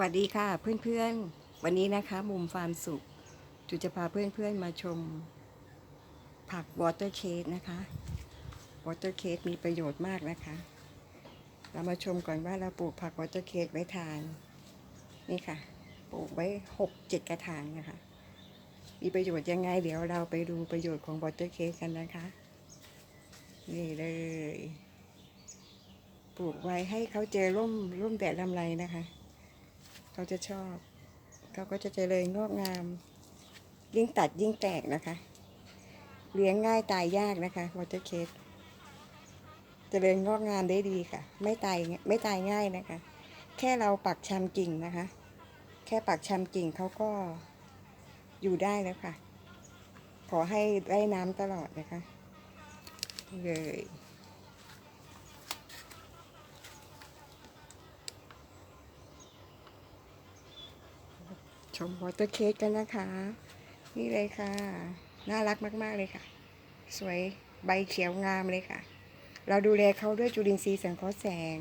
วัสดีค่ะเพื่อนๆ วันนี้นะคะมุมฟาร์มสุขจุจะพาเพื่อนๆมาชม ผักวอเตอร์เคสนะคะวอเตอร์เคสมีประโยชน์มากนะคะ เรามาชมก่อนว่าเราปลูกผักวอเตอร์เคสไว้ทาน นี่ค่ะ ปลูกไว้หกเจ็ดกระถางนะคะ มีประโยชน์ยังไงเดี๋ยวเราไปดูประโยชน์ของวอเตอร์เคสกันนะคะ นี่เลยปลูกไว้ให้เขาเจอร่มร่มแดดลำไรนะคะ เขาจะชอบ เขาก็จะเจริญงอกงาม ยิ่งตัดยิ่งแตกนะคะ เลี้ยงง่ายตายยากนะคะวอเตอร์เคสเจริญงอกงามได้ดีค่ะ ไม่ตายไม่ตายง่ายนะคะ แค่เราปักชำกิ่งนะคะ แค่ปักชำกิ่งเขาก็อยู่ได้แล้วค่ะ ขอให้ได้น้ำตลอดนะคะเลย ชมวอเตอร์เคสกันนะคะ นี่เลยค่ะ น่ารักมาก ๆ เลยค่ะ สวยใบเขียวงามเลยค่ะ เราดูแลเขาด้วยจุลินทรีย์สังเคราะห์แสง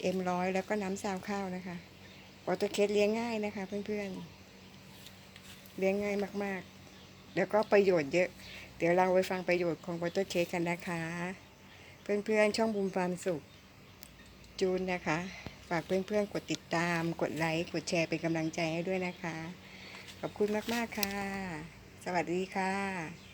เอ็มร้อยแล้วก็น้ำซาวข้าวนะคะวอเตอร์เคสเลี้ยงง่ายนะคะ เพื่อนๆ เลี้ยงง่ายมากๆ แล้วก็ประโยชน์เยอะ เดี๋ยวเราไปฟังประโยชน์ของวอเตอร์เคสกันนะคะ เพื่อนๆ ช่องบูมฟาร์มสุขจูนนะคะ ฝากเพื่อนๆ กดติดตาม กดไลค์ กดแชร์เป็นกำลังใจให้ด้วยนะคะ ขอบคุณมากๆค่ะ สวัสดีค่ะ